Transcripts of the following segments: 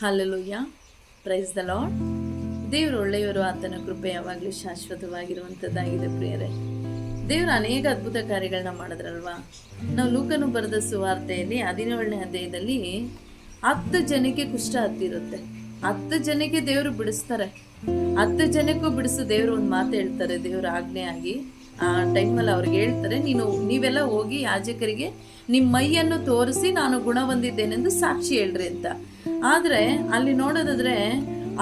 ಹಲ್ಲಲುಯ್ಯ praise the Lad ದೇವರು ಒಳ್ಳೆಯವರು, ಆತನ ಕೃಪೆ ಯಾವಾಗಲೂ ಶಾಶ್ವತವಾಗಿರುವಂಥದ್ದಾಗಿದೆ ಪ್ರಿಯರೇ. ದೇವರು ಅನೇಕ ಅದ್ಭುತ ಕಾರ್ಯಗಳನ್ನ ಮಾಡಿದ್ರಲ್ವಾ? ನಾವು ಲೂಕನು ಬರೆದ ಸುವಾರ್ತೆಯಲ್ಲಿ ಹದಿನೇಳನೇ ಅಧ್ಯಾಯದಲ್ಲಿ ಹತ್ತು ಜನಕ್ಕೆ ಕುಷ್ಠ ಹತ್ತಿರುತ್ತೆ. ಹತ್ತು ಜನಕ್ಕೆ ದೇವರು ಬಿಡಿಸ್ತಾರೆ. ಹತ್ತು ಜನಕ್ಕೂ ಬಿಡಿಸು ದೇವರು ಒಂದು ಮಾತು ಹೇಳ್ತಾರೆ, ದೇವರು ಆಗಿ ಆ ಟೈಮಲ್ಲಿ ಅವ್ರಿಗೆ ಹೇಳ್ತಾರೆ, ನೀನು ನೀವೆಲ್ಲ ಹೋಗಿ ಯಾಜಕರಿಗೆ ನಿಮ್ಮ ಮೈಯನ್ನು ತೋರಿಸಿ ನಾನು ಗುಣ ಹೊಂದಿದ್ದೇನೆಂದು ಸಾಕ್ಷಿ ಹೇಳ್ರಿ ಅಂತ. ಆದರೆ ಅಲ್ಲಿ ನೋಡೋದಾದ್ರೆ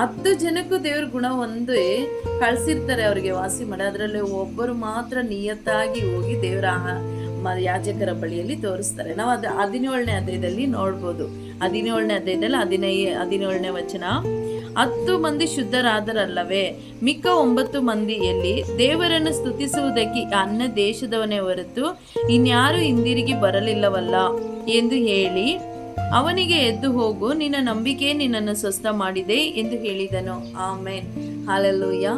ಹತ್ತು ಜನಕ್ಕೂ ದೇವ್ರ ಗುಣ ಒಂದೇ ಕಳ್ಸಿರ್ತಾರೆ ಅವ್ರಿಗೆ ವಾಸಿ ಮಾಡಿ. ಅದರಲ್ಲಿ ಒಬ್ಬರು ಮಾತ್ರ ನಿಯತ್ತಾಗಿ ಹೋಗಿ ದೇವರ ಯಾಜಕರ ಬಳಿಯಲ್ಲಿ ತೋರಿಸ್ತಾರೆ. ನಾವು ಅದು ಹದಿನೇಳನೇ ಅಧ್ಯಾಯದಲ್ಲಿ ನೋಡ್ಬೋದು. ಹದಿನೇಳನೇ ಅಧ್ಯಾಯದಲ್ಲಿ ಹದಿನೈ ಹದಿನೇಳನೇ ವಚನ. ಹತ್ತು ಮಂದಿ ಶುದ್ಧರಾದರಲ್ಲವೇ? ಮಿಕ್ಕ ಒಂಬತ್ತು ಮಂದಿಯಲ್ಲಿ ದೇವರನ್ನು ಸ್ತುತಿಸುವುದಕ್ಕೆ ಅನ್ನ ದೇಶದವನೇ ಹೊರತು ಇನ್ಯಾರು ಹಿಂದಿರುಗಿ ಬರಲಿಲ್ಲವಲ್ಲ? ಎಂದು ಹೇಳಿ, ಅವನಿಗೆ ಎದ್ದು ಹೋಗು, ನಿನ್ನ ನಂಬಿಕೆ ನಿನ್ನನ್ನು ಸ್ವಸ್ಥ ಮಾಡಿದೆ ಎಂದು ಹೇಳಿದನು. ಆಮೇನ್. ಹಾಲೆಲ್ಲೂಯ್ಯ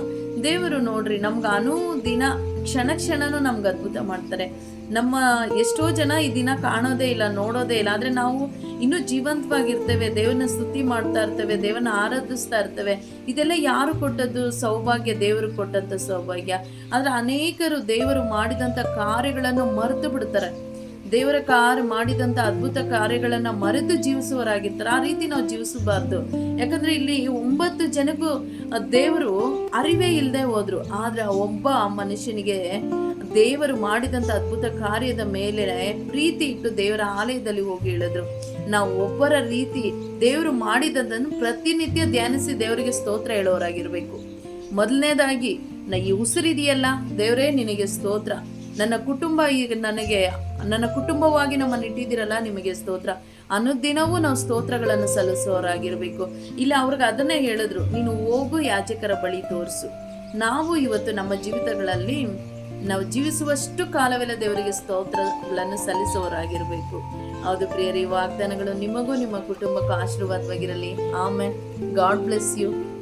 ದೇವರು ನೋಡ್ರಿ, ನಮ್ಗೆ ಅನುದಿನ ಕ್ಷಣ ಕ್ಷಣನೂ ನಮ್ಗೆ ಅದ್ಭುತ ಮಾಡ್ತಾರೆ. ನಮ್ಮ ಎಷ್ಟೋ ಜನ ಈ ದಿನ ಕಾಣೋದೇ ಇಲ್ಲ, ನೋಡೋದೇ ಇಲ್ಲ. ಆದರೆ ನಾವು ಇನ್ನೂ ಜೀವಂತವಾಗಿರ್ತೇವೆ, ದೇವರನ್ನ ಸ್ತುತಿ ಮಾಡ್ತಾ ಇರ್ತೇವೆ, ದೇವರನ್ನ ಆರಾಧಿಸ್ತಾ ಇರ್ತೇವೆ. ಇದೆಲ್ಲ ಯಾರು ಕೊಟ್ಟದ್ದು? ಸೌಭಾಗ್ಯ, ದೇವರು ಕೊಟ್ಟಂಥ ಸೌಭಾಗ್ಯ. ಆದರೆ ಅನೇಕರು ದೇವರು ಮಾಡಿದಂಥ ಕಾರ್ಯಗಳನ್ನು ಮರೆತು ಬಿಡ್ತಾರೆ. ದೇವರ ಕಾರ್ಯ ಮಾಡಿದಂತ ಅದ್ಭುತ ಕಾರ್ಯಗಳನ್ನು ಮರೆತು ಜೀವಿಸುವರಾಗಿರ್ತಾರ ಆ ರೀತಿ ನಾವು ಜೀವಿಸಬಾರ್ದು. ಯಾಕಂದ್ರೆ ಇಲ್ಲಿ ಒಂಬತ್ತು ಜನಕ್ಕೂ ದೇವರು ಅರಿವೇ ಇಲ್ಲದೆ ಹೋದ್ರು. ಆದ್ರೆ ಒಬ್ಬ ಮನುಷ್ಯನಿಗೆ ದೇವರು ಮಾಡಿದಂತ ಅದ್ಭುತ ಕಾರ್ಯದ ಮೇಲೆ ಪ್ರೀತಿ ಇಟ್ಟು ದೇವರ ಆಲಯದಲ್ಲಿ ಹೋಗಿ ಇಳಿದ್ರು. ನಾವು ಒಬ್ಬರ ರೀತಿ ದೇವರು ಮಾಡಿದಂಥನ್ನು ಪ್ರತಿನಿತ್ಯ ಧ್ಯಾನಿಸಿ ದೇವರಿಗೆ ಸ್ತೋತ್ರ ಹೇಳೋರಾಗಿರ್ಬೇಕು. ಮೊದಲನೇದಾಗಿ, ನಾ ಈ ಉಸಿರಿದೆಯಲ್ಲ, ದೇವರೇ ನಿನಗೆ ಸ್ತೋತ್ರ. ನನ್ನ ಕುಟುಂಬ ಈಗ ನನಗೆ, ನನ್ನ ಕುಟುಂಬವಾಗಿ ನಮ್ಮನ್ನು ಇಟ್ಟಿದ್ದೀರಲ್ಲ ನಿಮಗೆ ಸ್ತೋತ್ರ. ಅನುದಿನವೂ ನಾವು ಸ್ತೋತ್ರಗಳನ್ನು ಸಲ್ಲಿಸೋರಾಗಿರ್ಬೇಕು ಇಲ್ಲ, ಅವ್ರಿಗೆ ಅದನ್ನೇ ಹೇಳಿದ್ರು, ನೀನು ಹೋಗು ಯಾಚಕರ ಬಳಿ ತೋರಿಸು. ನಾವು ಇವತ್ತು ನಮ್ಮ ಜೀವಿತಗಳಲ್ಲಿ, ನಾವು ಜೀವಿಸುವಷ್ಟು ಕಾಲವೆಲ್ಲ ದೇವರಿಗೆ ಸ್ತೋತ್ರಗಳನ್ನು ಸಲ್ಲಿಸೋರಾಗಿರ್ಬೇಕು ಹೌದು ಪ್ರಿಯರಿ ವಾಗ್ದಾನಗಳು ನಿಮಗೂ ನಿಮ್ಮ ಕುಟುಂಬಕ್ಕೂ ಆಶೀರ್ವಾದವಾಗಿರಲಿ. ಆಮೇಲೆ ಗಾಡ್ ಬ್ಲೆಸ್ ಯು.